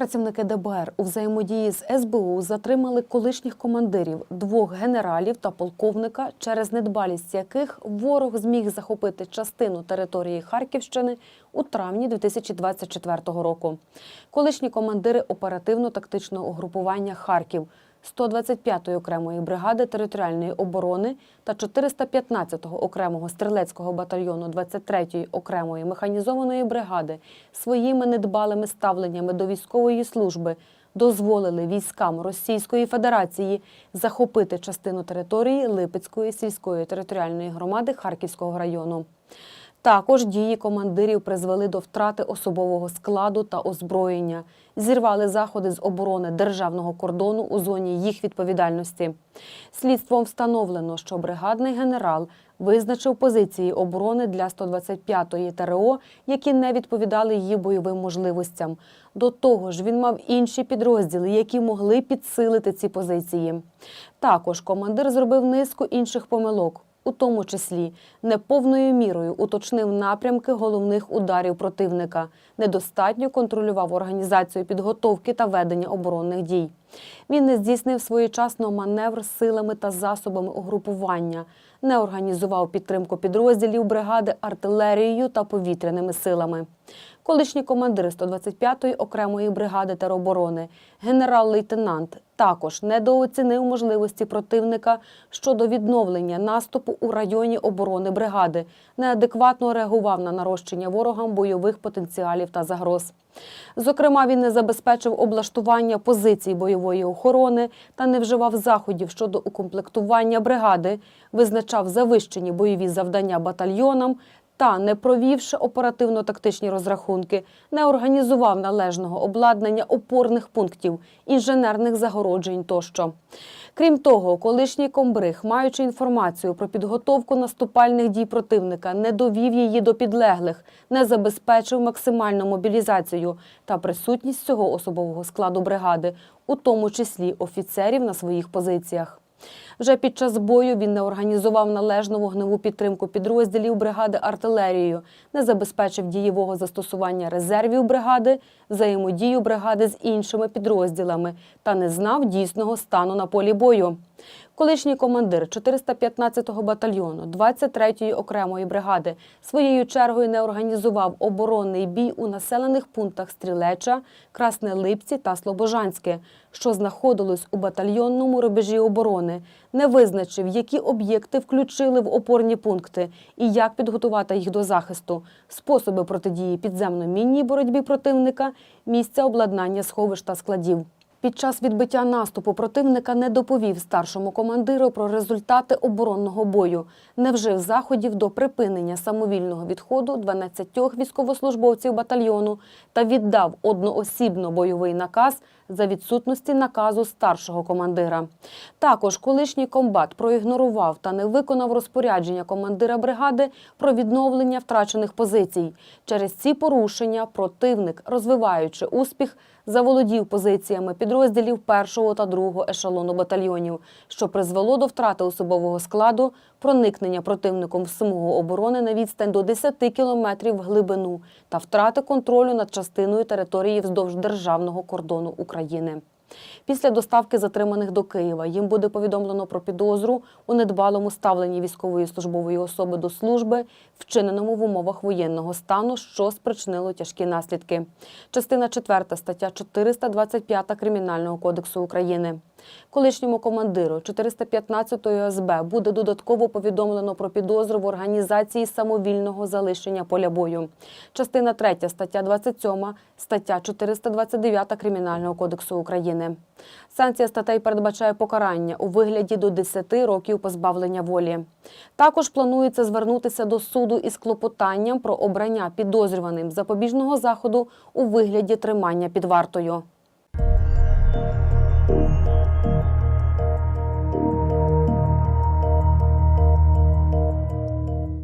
Працівники ДБР у взаємодії з СБУ затримали колишніх командирів, двох генералів та полковника, через недбалість яких ворог зміг захопити частину території Харківщини у травні 2024 року. Колишні командири оперативно-тактичного угрупування Харків. 125-ї окремої бригади територіальної оборони та 415-го окремого стрілецького батальйону 23-ї окремої механізованої бригади своїми недбалими ставленнями до військової служби дозволили військам Російської Федерації захопити частину території Липецької сільської територіальної громади Харківського району. Також дії командирів призвели до втрати особового складу та озброєння, зірвали заходи з оборони державного кордону у зоні їх відповідальності. Слідством встановлено, що бригадний генерал визначив позиції оборони для 125-ї ТРО, які не відповідали її бойовим можливостям. До того ж, він мав інші підрозділи, які могли підсилити ці позиції. Також командир зробив низку інших помилок у тому числі неповною мірою уточнив напрямки головних ударів противника, недостатньо контролював організацію підготовки та ведення оборонних дій. Він не здійснив своєчасно маневр силами та засобами угрупування, не організував підтримку підрозділів бригади артилерією та повітряними силами. Колишній командир 125-ї окремої бригади тероборони, генерал-лейтенант, також недооцінив можливості противника щодо відновлення наступу у районі оборони бригади, неадекватно реагував на нарощення ворогам бойових потенціалів та загроз. Зокрема, він не забезпечив облаштування позицій бойової охорони та не вживав заходів щодо укомплектування бригади, визначав завищені бойові завдання батальйонам та, не провівши оперативно-тактичні розрахунки, не організував належного обладнання опорних пунктів, інженерних загороджень тощо. Крім того, колишній комбриг, маючи інформацію про підготовку наступальних дій противника, не довів її до підлеглих, не забезпечив максимальну мобілізацію та присутність цього особового складу бригади, у тому числі офіцерів на своїх позиціях. Вже під час бою він не організував належну вогневу підтримку підрозділів бригади артилерією, не забезпечив дієвого застосування резервів бригади, взаємодію бригади з іншими підрозділами та не знав дійсного стану на полі бою. Колишній командир 415-го батальйону 23-ї окремої бригади своєю чергою не організував оборонний бій у населених пунктах Стрілеча, Красне Липці та Слобожанське, що знаходилось у батальйонному рубежі оборони, не визначив, які об'єкти включили в опорні пункти і як підготувати їх до захисту, способи протидії підземно-мінній боротьбі противника, місця обладнання сховищ та складів. Під час відбиття наступу противника не доповів старшому командиру про результати оборонного бою, не вжив заходів до припинення самовільного відходу 12 військовослужбовців батальйону та віддав одноосібно бойовий наказ за відсутності наказу старшого командира. Також колишній комбат проігнорував та не виконав розпорядження командира бригади про відновлення втрачених позицій. Через ці порушення противник, розвиваючи успіх, заволодів позиціями підрозділів першого та другого ешелону батальйонів, що призвело до втрати особового складу, проникнення противником в смугу оборони на відстань до 10 кілометрів в глибину та втрати контролю над частиною території вздовж державного кордону України. Після доставки затриманих до Києва їм буде повідомлено про підозру у недбалому ставленні військової службової особи до служби, вчиненому в умовах воєнного стану, що спричинило тяжкі наслідки. Частина 4 стаття 425 Кримінального кодексу України. Колишньому командиру 415-ї СБ буде додатково повідомлено про підозру в організації самовільного залишення поля бою. Частина 3 стаття 27, стаття 429 Кримінального кодексу України. Санкція статей передбачає покарання у вигляді до 10 років позбавлення волі. Також планується звернутися до суду із клопотанням про обрання підозрюваним запобіжного заходу у вигляді тримання під вартою.